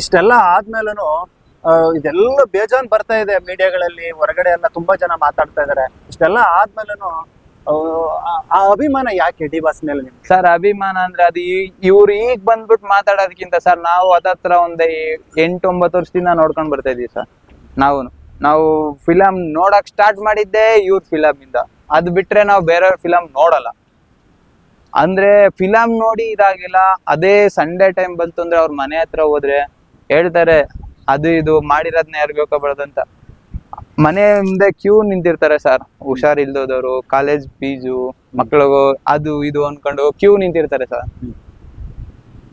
ಇಷ್ಟೆಲ್ಲ ಆದ್ಮೇಲೂ ಇದೆಲ್ಲ ಬೇಜಾನ್ ಬರ್ತಾ ಇದೆ ಮೀಡಿಯಾಗಳಲ್ಲಿ, ಹೊರಗಡೆ ಎಲ್ಲ ತುಂಬಾ ಜನ ಮಾತಾಡ್ತಾ ಇದಾರೆ. ಇಷ್ಟೆಲ್ಲ ಆದ್ಮೇಲೂ ಆ ಅಭಿಮಾನ ಯಾಕೆ ಡಿ ಬಾಸ್ ಮೇಲೆ ನಿಮ್ಗೆ? ಸರ್, ಅಭಿಮಾನ ಅಂದ್ರೆ ಅದು ಇವ್ರು ಈಗ ಬಂದ್ಬಿಟ್ಟು ಮಾತಾಡೋದಕ್ಕಿಂತ ಸರ್, ನಾವು ಅದತ್ರ ಒಂದು ಎಂಟು ಒಂಬತ್ತು ವರ್ಷದಿಂದ ನೋಡ್ಕೊಂಡ್ ಬರ್ತಾ ಇದೀವಿ ಸರ್ ನಾವು ನಾವು ಫಿಲಮ್ ನೋಡಕ್ ಸ್ಟಾರ್ಟ್ ಮಾಡಿದ್ದೆ ಇವ್ರ ಫಿಲಮ್ ಇಂದ ಅದ್ ಬಿಟ್ರೆ ನಾವು ಬೇರೆ ಫಿಲಮ್ ನೋಡಲ್ಲ. ಅಂದ್ರೆ ಫಿಲಮ್ ನೋಡಿ ಇದಾಗಿಲ್ಲ, ಅದೇ ಸಂಡೇ ಟೈಮ್ ಬಂತು ಅಂದ್ರೆ ಅವ್ರ ಮನೆ ಹತ್ರ ಹೋದ್ರೆ ಹೇಳ್ತಾರೆ, ಅದು ಇದು ಮಾಡಿರೋದ್ನ ಯಾರು ಅಂತ ಮನೆ ಮುಂದೆ ಕ್ಯೂ ನಿಂತಿರ್ತಾರೆ ಸರ್ ಹುಷಾರಿಲ್ದೋದವರು ಕಾಲೇಜ್ ಫೀಸು ಮಕ್ಳಿಗೂ ಅದು ಇದು ಅನ್ಕೊಂಡು ಕ್ಯೂ ನಿಂತಿರ್ತಾರೆ ಸರ್.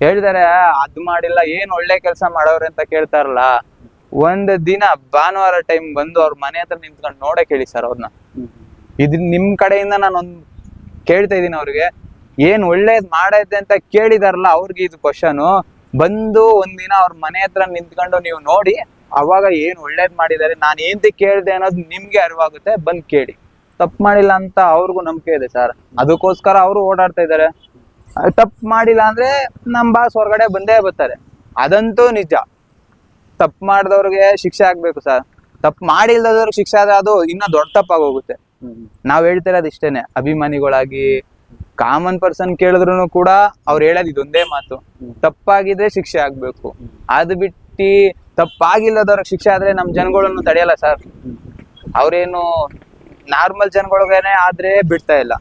ಹೇಳ್ತಾರೆ, ಅದ್ ಮಾಡಿಲ್ಲ, ಏನ್ ಒಳ್ಳೆ ಕೆಲಸ ಮಾಡೋರೆ ಅಂತ ಕೇಳ್ತಾರಲ್ಲ. ಒಂದ್ ದಿನ ಭಾನುವಾರ ಟೈಮ್ ಬಂದು ಅವ್ರ ಮನೆ ಹತ್ರ ನಿಂತ್ಕೊಂಡು ನೋಡಕ್ ಹೇಳಿ ಸರ್ ಅವ್ರನ್ನ ಇದ್ ನಿಮ್ ಕಡೆಯಿಂದ ನಾನು ಒಂದ್ ಕೇಳ್ತಾ ಇದೀನಿ ಅವ್ರಿಗೆ, ಏನ್ ಒಳ್ಳೇದ್ ಮಾಡೈತೆ ಅಂತ ಕೇಳಿದಾರಲ್ಲ, ಅವ್ರಿಗೆ ಇದು ಕ್ವಶನ್ ಬಂದು ಒಂದಿನ ಅವ್ರ ಮನೆ ಹತ್ರ ನಿಂತ್ಕೊಂಡು ನೀವು ನೋಡಿ ಅವಾಗ ಏನ್ ಒಳ್ಳೇದ್ ಮಾಡಿದ್ದಾರೆ ನಾನ್ ಏಂತ ಕೇಳ್ದೆ ಅನ್ನೋದು ನಿಮ್ಗೆ ಅರಿವಾಗುತ್ತೆ ಬಂದ್ ಕೇಳಿ. ತಪ್ಪು ಮಾಡಿಲ್ಲ ಅಂತ ಅವ್ರಿಗೂ ನಂಬಿಕೆ ಇದೆ ಸರ್. ಅದಕ್ಕೋಸ್ಕರ ಅವರು ಓಡಾಡ್ತಾ ಇದ್ದಾರೆ ತಪ್ಪು ಮಾಡಿಲ್ಲ ಅಂದ್ರೆ ನಮ್ ಬಾಸ್ ಹೊರಗಡೆ ಬಂದೇ ಬರ್ತಾರೆ. ಅದಂತೂ ನಿಜ. ತಪ್ಪು ಮಾಡಿದವ್ರಿಗೆ ಶಿಕ್ಷೆ ಆಗ್ಬೇಕು ಸರ್. ತಪ್ಪು ಮಾಡಿಲ್ದವ್ರಿಗೆ ಶಿಕ್ಷೆ ಆದ್ರೆ ಅದು ಇನ್ನೂ ದೊಡ್ಡ ತಪ್ಪಾಗೋಗುತ್ತೆ ನಾವ್ ಹೇಳ್ತಿರೋದು ಇಷ್ಟೇನೆ. ಅಭಿಮಾನಿಗಳಾಗಿ ಕಾಮನ್ ಪರ್ಸನ್ ಕೇಳಿದ್ರು ಕೂಡ ಅವ್ರು ಹೇಳೋದು ಇದೊಂದೇ ಮಾತು. ತಪ್ಪಾಗಿದ್ರೆ ಶಿಕ್ಷೆ ಆಗ್ಬೇಕು. ಅದು ಬಿಟ್ಟು ತಪ್ಪಾಗಿಲ್ಲದವ್ರ ಶಿಕ್ಷೆ ಆದ್ರೆ ನಮ್ ಜನಗಳನ್ನು ತಡೆಯಲ್ಲ ಸರ್. ಅವ್ರೇನು ನಾರ್ಮಲ್ ಜನಗಳಿಗೇನೆ ಆದ್ರೆ ಬಿಡ್ತಾ ಇಲ್ಲ.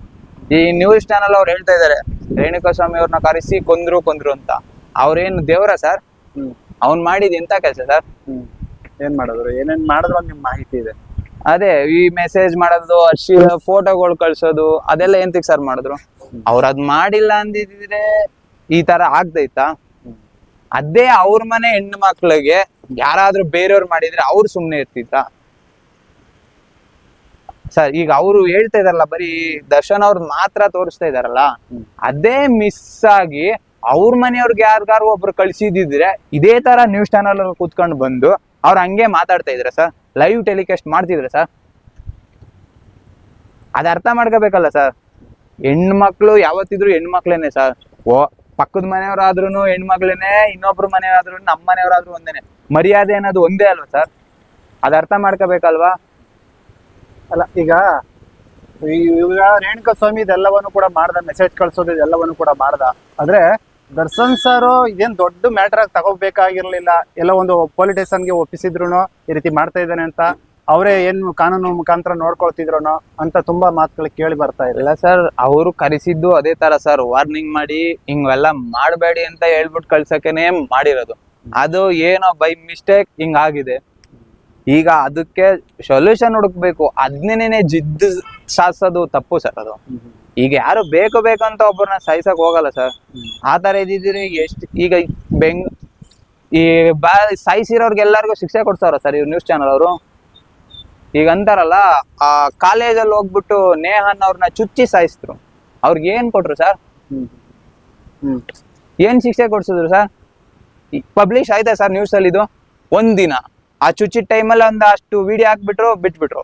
ಈ ನ್ಯೂಸ್ ಚಾನಲ್ ಅವ್ರು ಹೇಳ್ತಾ ಇದಾರೆ ರೇಣುಕಾ ಸ್ವಾಮಿ ಅವ್ರನ್ನ ಕರೆಸಿ ಕೊಂದ್ರು ಕೊಂದ್ರು ಅಂತ. ಅವ್ರೇನು ದೇವರ ಸರ್? ಹ್ಮ್. ಅವ್ನ್ ಮಾಡಿದ್ ಎಂತ ಕೆಲಸ ಸರ್? ಹ್ಮ್. ಏನ್ ಮಾಡಿದ್ರು? ಏನೇನ್ ಮಾಡಿದ್ರು ಅಂತ ನಿಮ್ ಮಾಹಿತಿ ಇದೆ. ಅದೇ ಈ ಮೆಸೇಜ್ ಮಾಡೋದು ಅರ್ಶಿ ಫೋಟೋಗಳು ಕಳ್ಸೋದು ಅದೆಲ್ಲ ಎಂತಕ್ ಸರ್ ಮಾಡಿದ್ರು? ಅವ್ರ ಅದ್ ಮಾಡಿಲ್ಲ ಅಂದಿದ್ರೆ ಈ ತರ ಆಗ್ದೈತಾ? ಅದೇ ಅವ್ರ ಮನೆ ಹೆಣ್ಣು ಮಕ್ಳಿಗೆ ಯಾರಾದ್ರೂ ಬೇರೆಯವ್ರು ಮಾಡಿದ್ರೆ ಅವ್ರು ಸುಮ್ನೆ ಇರ್ತಿದ್ರ? ಸರ್ ಈಗ ಅವರು ಹೇಳ್ತಾ ಇದಾರಲ್ಲ ಬರೀ ದರ್ಶನ್ ಅವ್ರ ಮಾತ್ರ ತೋರಿಸ್ತಾ ಇದಾರಲ್ಲ? ಅದೇ ಮಿಸ್ ಆಗಿ ಅವ್ರ ಮನೆಯವ್ರಿಗೆ ಯಾರಿಗಾರು ಒಬ್ರು ಕಳ್ಸಿದಿದ್ರೆ ಇದೇ ತರ ನ್ಯೂಸ್ ಚಾನಲ್ ಕೂತ್ಕೊಂಡು ಬಂದು ಅವ್ರ ಹಂಗೆ ಮಾತಾಡ್ತಾ ಇದ್ರ ಸರ್. ಲೈವ್ ಟೆಲಿಕಾಸ್ಟ್ ಮಾಡ್ತಿದ್ರ ಸರ್. ಅದ ಅರ್ಥ ಮಾಡ್ಕೋಬೇಕಲ್ಲ ಸರ್. ಹೆಣ್ಮಕ್ಳು ಯಾವತ್ತಿದ್ರು ಹೆಣ್ಮಕ್ಳೇನೆ ಸರ್. ಓ, ಪಕ್ಕದ ಮನೆಯವರಾದ್ರೂ ಹೆಣ್ಮಕ್ಳೇನೆ, ಇನ್ನೊಬ್ರು ಮನೆಯವರಾದ್ರೂ ನಮ್ಮ ಮನೆಯವರಾದ್ರೂ ಒಂದೇನೆ. ಮರ್ಯಾದೆ ಅನ್ನೋದು ಒಂದೇ ಅಲ್ವಾ ಸರ್? ಅದ ಅರ್ಥ ಮಾಡ್ಕೋಬೇಕಲ್ವಾ? ಅಲ್ಲ, ಈಗ ಇವಾಗ ರೇಣುಕಾ ಸ್ವಾಮಿ ಇದೆಲ್ಲವನ್ನು ಕೂಡ ಮಾಡ್ದ ಮೆಸೇಜ್ ಕಳ್ಸೋದು ಇದೆಲ್ಲವನ್ನು ಕೂಡ ಮಾಡ್ದ. ಆದ್ರೆ ದರ್ಶನ್ ಸರ್ ಇದೇನ್ ದೊಡ್ಡ ಮ್ಯಾಟರ್ ಆಗಿ ತಗೋಬೇಕಾಗಿರ್ಲಿಲ್ಲ. ಎಲ್ಲ ಒಂದು ಪೊಲಿಟಿಷನ್ಗೆ ಒಪ್ಪಿಸಿದ್ರು ಈ ರೀತಿ ಮಾಡ್ತಾ ಇದ್ದಾನೆ ಅಂತ. ಅವರೇ ಏನ್ ಕಾನೂನು ಮುಖಾಂತರ ನೋಡ್ಕೊಳ್ತಿದ್ರು ಅಂತ ತುಂಬಾ ಮಾತುಗಳು ಕೇಳಿ ಬರ್ತಾ ಇಲ್ಲ ಸರ್, ಅವರು ಕರೆಸಿದ್ದು ಅದೇ ತರ ಸರ್. ವಾರ್ನಿಂಗ್ ಮಾಡಿ, ಹಿಂಗೆಲ್ಲ ಮಾಡಬೇಡಿ ಅಂತ ಹೇಳ್ಬಿಟ್ಟು ಕಳ್ಸಕೇನೆ ಮಾಡಿರೋದು. ಅದು ಏನೋ ಬೈ ಮಿಸ್ಟೇಕ್ ಹಿಂಗ್ ಆಗಿದೆ. ಈಗ ಅದಕ್ಕೆ ಸೊಲ್ಯೂಷನ್ ಹುಡುಕ್ಬೇಕು. ಅದ್ನೇನೆ ಜಿದ್ದು ಸಾಸೋದು ತಪ್ಪು ಸರ್ ಅದು. ಈಗ ಯಾರು ಬೇಕು ಬೇಕು ಅಂತ ಒಬ್ಬರನ್ನ ಸಾಯಿಸಕ್ ಹೋಗಲ್ಲ ಸರ್. ಆತರ ತರ ಇದ್ದಿದ್ರೆ ಎಷ್ಟು ಈಗ ಬೆಂಗ್ ಈ ಬಾ ಸಾಯಿಸಿರೋರ್ಗೆಲ್ಲರಿಗೂ ಶಿಕ್ಷೆ ಕೊಡ್ತಾರ ಸರ್ ಇವ್ರು ನ್ಯೂಸ್ ಚಾನಲ್ ಅವರು? ಈಗ ಅಂತಾರಲ್ಲ ಆ ಕಾಲೇಜಲ್ಲಿ ಹೋಗ್ಬಿಟ್ಟು ನೇಹನ್ ಅವ್ರನ್ನ ಚುಚ್ಚಿ ಸಾಯಿಸಿದ್ರು. ಅವ್ರಿಗೆ ಏನ್ ಕೊಟ್ರು ಸರ್? ಹ್ಮ್ ಹ್ಮ್ ಏನ್ ಶಿಕ್ಷೆ ಕೊಡ್ಸಿದ್ರು ಸರ್? ಪಬ್ಲಿಷ್ ಆಯ್ತಾ ಸರ್ ನ್ಯೂಸ್ ಅಲ್ಲಿ ಇದು? ಒಂದಿನ. ದಿನ ಆ ಚುಚ್ಚಿ ಟೈಮಲ್ಲಿ ಒಂದ್ ಅಷ್ಟು ವಿಡಿಯೋ ಹಾಕ್ಬಿಟ್ರು ಬಿಟ್ಬಿಟ್ರು.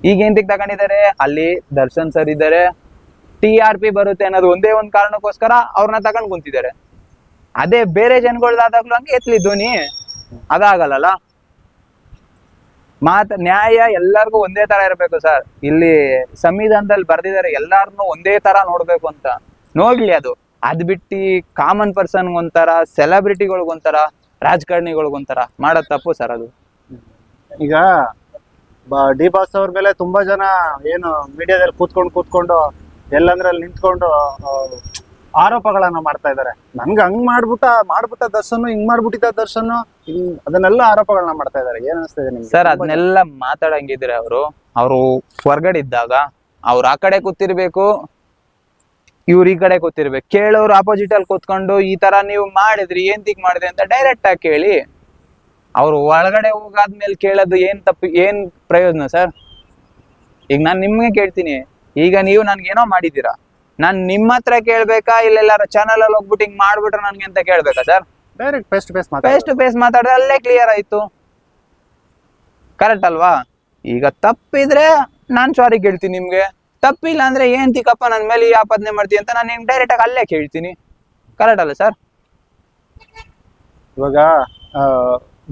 ಈಗ ಎಂತಕ್ ತಗೊಂಡಿದ್ದಾರೆ? ಅಲ್ಲಿ ದರ್ಶನ್ ಸರ್ ಇದ್ದಾರೆ. ಟಿ ಆರ್ ಪಿ ಬರುತ್ತೆ ಅನ್ನೋದು ಒಂದೇ ಒಂದ್ ಕಾರಣಕ್ಕೋಸ್ಕರ ಅವ್ರನ್ನ ತಗೊಂಡ್ ಕುಂತಿದ್ದಾರೆ. ಅದೇ ಬೇರೆ ಜನಗಳ್ದಾದಾಗ್ಲೂ ಹಂಗೆ ಎತ್ಲಿ ಧ್ವನಿ. ಅದಾಗಲ್ಲ ಮಾತ, ನ್ಯಾಯ ಎಲ್ಲರಿಗೂ ಒಂದೇ ತರ ಇರಬೇಕು ಸರ್ ಇಲ್ಲಿ ಸಂವಿಧಾನದಲ್ಲಿ ಬರ್ದಿದ್ದಾರೆ ಎಲ್ಲಾರನ್ನು ಒಂದೇ ತರ ನೋಡ್ಬೇಕು ಅಂತ. ನೋಡ್ಲಿ ಅದು. ಅದ್ ಬಿಟ್ಟು ಕಾಮನ್ ಪರ್ಸನ್ ಒಂಥರ ಸೆಲೆಬ್ರಿಟಿಗಳಿಗೊಂಥರ ರಾಜಕಾರಣಿಗಳಿಗೊಂಥರ ಮಾಡೋದ್ ತಪ್ಪು ಸರ್ ಅದು. ಈಗ ಡಿ ಬಾಸ್ ಅವ್ರ ಮೇಲೆ ತುಂಬಾ ಜನ ಏನು ಮೀಡಿಯಾದಲ್ಲಿ ಕೂತ್ಕೊಂಡು ಕೂತ್ಕೊಂಡು ಎಲ್ಲಂದ್ರಲ್ಲಿ ನಿಂತ್ಕೊಂಡು ಆರೋಪಗಳನ್ನ ಮಾಡ್ತಾ ಇದ್ದಾರೆ. ನನ್ಗೆ ಹಂಗ್ ಮಾಡ್ಬಿಟ್ಟ ಮಾಡ್ಬಿಟ್ಟ ದರ್ಶನ್ ಹಿಂಗ್ ಮಾಡ್ಬಿಟ್ಟಿದ್ದ ದರ್ಶನ್ ಅದನ್ನೆಲ್ಲ ಆರೋಪಗಳನ್ನ ಮಾಡ್ತಾ ಇದ್ದಾರೆ. ಏನ್ ಅನ್ಸ್ತಾ ನಿಮ್ಗೆ? ಸರ್ ಅದನ್ನೆಲ್ಲ ಮಾತಾಡಂಗಿದ್ರೆ ಅವರು ಅವರು ಹೊರಗಡೆ ಇದ್ದಾಗ ಅವ್ರು ಆ ಕಡೆ ಕೂತಿರ್ಬೇಕು ಇವ್ರು ಈ ಕಡೆ ಕೂತಿರ್ಬೇಕು. ಕೇಳೋರು ಆಪೋಸಿಟ್ ಅಲ್ಲಿ ಕೂತ್ಕೊಂಡು ಈ ತರ ನೀವು ಮಾಡಿದ್ರಿ ಏನ್ ತಿಕ್ ಮಾಡಿದ್ರಿ ಅಂತ ಡೈರೆಕ್ಟ್ ಆಗಿ ಕೇಳಿ ಅವ್ರು ಒಳಗಡೆ ಹೋಗಾದ್ಮೇಲೆ ಕೇಳೋದು ಏನ್ ತಪ್ಪು ಏನ್ ಪ್ರಯೋಜನ ಸರ್? ಈಗ ನಾನು ನಿಮ್ಗೆ ಕೇಳ್ತೀನಿ ಈಗ ನೀವು ನನ್ಗೇನೋ ಮಾಡಿದ್ದೀರಾ? ನಾನ್ ನಿಮ್ಮ ಹತ್ರ ಕೇಳ್ಬೇಕಾ? ಇಲ್ಲೆಲ್ಲಾರ ಚಾನಲ್ ಅಲ್ಲಿ ಹೋಗ್ಬಿಟ್ಟು ಹಿಂಗ್ ಮಾಡ್ಬಿಟ್ರೆ ನನ್ಗೆ ಅಂತ ಕೇಳ್ಬೇಕಾ sir direct face to face face to face ಮಾತಾಡಿದ್ರೆ ಅಲ್ಲೇ ಕ್ಲಿಯರ್ ಆಯ್ತು. ಕರೆಕ್ಟ್ ಅಲ್ವಾ? ಈಗ ತಪ್ಪಿದ್ರೆ ನಾನ್ ಸಾರಿ ಕೇಳ್ತೀನಿ ನಿಮ್ಗೆ. ತಪ್ಪಿಲ್ಲ ಅಂದ್ರೆ ಏನ್ ತಿಕ್ಕಪ್ಪ ನನ್ ಮೇಲೆ ಈ ಆಪಾದನೆ ಮಾಡ್ತೀನಿ ಅಂತ ನಾನು ನಿಮ್ಗೆ ಡೈರೆಕ್ಟ್ ಆಗಿ ಅಲ್ಲೇ ಕೇಳ್ತೀನಿ. ಕರೆಕ್ಟ್ ಅಲ್ಲ ಸರ್ ಇವಾಗ ಆ,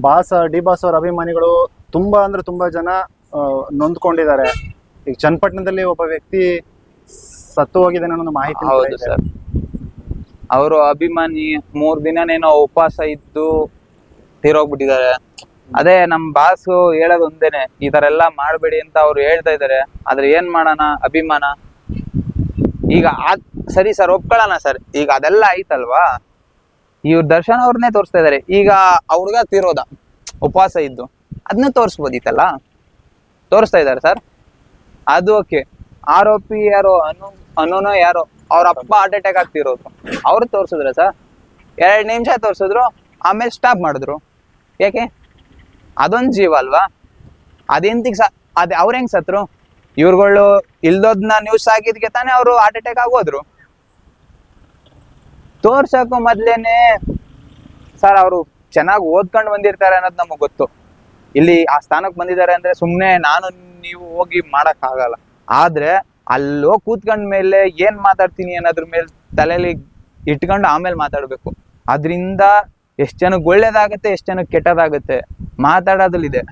ಬಾಸ್ ಡಿ ಬಾಸ್ ಅವ್ರ ಅಭಿಮಾನಿಗಳು ತುಂಬಾ ಅಂದ್ರೆ ತುಂಬಾ ಜನ ನೊಂದ್ಕೊಂಡಿದ್ದಾರೆ. ಈಗ ಚನ್ನಪಟ್ಟಣದಲ್ಲಿ ಒಬ್ಬ ವ್ಯಕ್ತಿ ಸತ್ತು ಹೋಗಿದೆ ಅನ್ನೋ ಒಂದು ಮಾಹಿತಿ ಹೌದು ಸರ್. ಅವರು ಅಭಿಮಾನಿ ಮೂರ್ ದಿನನೇನೋ ಉಪವಾಸ ಇದ್ದು ತೀರೋಗ್ಬಿಟ್ಟಿದ್ದಾರೆ. ಅದೇ ನಮ್ ಬಾಸು ಹೇಳೋದು ಒಂದೇನೆ ಈ ತರ ಎಲ್ಲಾ ಮಾಡಬೇಡಿ ಅಂತ ಅವ್ರು ಹೇಳ್ತಾ ಇದಾರೆ ಆದ್ರೆ ಏನ್ ಮಾಡೋಣ ಅಭಿಮಾನ? ಈಗ ಅದ್ ಸರಿ ಸರ್ ಒಪ್ಕೊಳ್ಳೋಣ ಸರ್. ಈಗ ಅದೆಲ್ಲ ಆಯ್ತಲ್ವಾ? ಇವ್ರ ದರ್ಶನ್ ಅವ್ರನ್ನೇ ತೋರಿಸ್ತಾ ಇದಾರೆ ಈಗ ಅವ್ರಿಗ ತೀರೋದ ಉಪವಾಸ ಇದ್ದು. ಅದನ್ನ ತೋರಿಸ್ಬೋದಿತ್ತಲ್ಲ? ತೋರಿಸ್ತಾ ಇದ್ದಾರೆ ಸರ್. ಅದು ಓಕೆ. ಆರೋಪಿ ಯಾರೋ ಅನು ಅನುನೋ ಯಾರೋ? ಅವ್ರ ಅಪ್ಪ ಹಾರ್ಟ್ ಅಟ್ಯಾಕ್ ಆಗ್ತಿರೋದು. ಅವ್ರು ತೋರಿಸಿದ್ರೆ ಸರ್, ಎರಡು ನಿಮಿಷ ತೋರಿಸಿದ್ರು, ಆಮೇಲೆ ಸ್ಟಾಪ್ ಮಾಡಿದ್ರು. ಯಾಕೆ? ಅದೊಂದು ಜೀವ ಅಲ್ವಾ? ಅದೆಂತಿಗೆ ಸ, ಅದೇ ಅವ್ರು ಹೆಂಗ್ ಸತ್ರು? ಇವ್ರುಗಳು ಇಲ್ದೋದ್ನ ನ್ಯೂಸ್ ಆಗಿದ್ಕೆ ತಾನೇ ಅವರು ಹಾರ್ಟ್ ಅಟ್ಯಾಕ್ ಆಗೋದ್ರು. ತೋರ್ಸಕ್ಕೂ ಮೊದ್ಲೇನೆ ಸರ್, ಅವರು ಚೆನ್ನಾಗಿ ಓದ್ಕೊಂಡು ಬಂದಿರ್ತಾರೆ ಅನ್ನೋದು ನಮಗೆ ಗೊತ್ತು. ಇಲ್ಲಿ ಆ ಸ್ಥಾನಕ್ಕೆ ಬಂದಿದ್ದಾರೆ ಅಂದ್ರೆ ಸುಮ್ಮನೆ ನಾನು ನೀವು ಹೋಗಿ ಮಾಡೋಕ್ಕಾಗಲ್ಲ ಆದ್ರೆ ಅಲ್ಲೋ ಕೂತ್ಕೊಂಡ ಮೇಲೆ ಏನ್ ಮಾತಾಡ್ತೀನಿ ಅನ್ನೋದ್ರ ಮೇಲೆ ತಲೆಯಲ್ಲಿ ಇಟ್ಕೊಂಡು ಆಮೇಲೆ ಮಾತಾಡ್ಬೇಕು. ಅದರಿಂದ ಎಷ್ಟ್ ಜನಕ್ಕೆ ಒಳ್ಳೇದಾಗತ್ತೆ, ಎಷ್ಟ್ ಜನಕ್ಕೆ ಕೆಟ್ಟದಾಗತ್ತೆ ಮಾತಾಡೋದ್ರಲ್ಲಿದೆ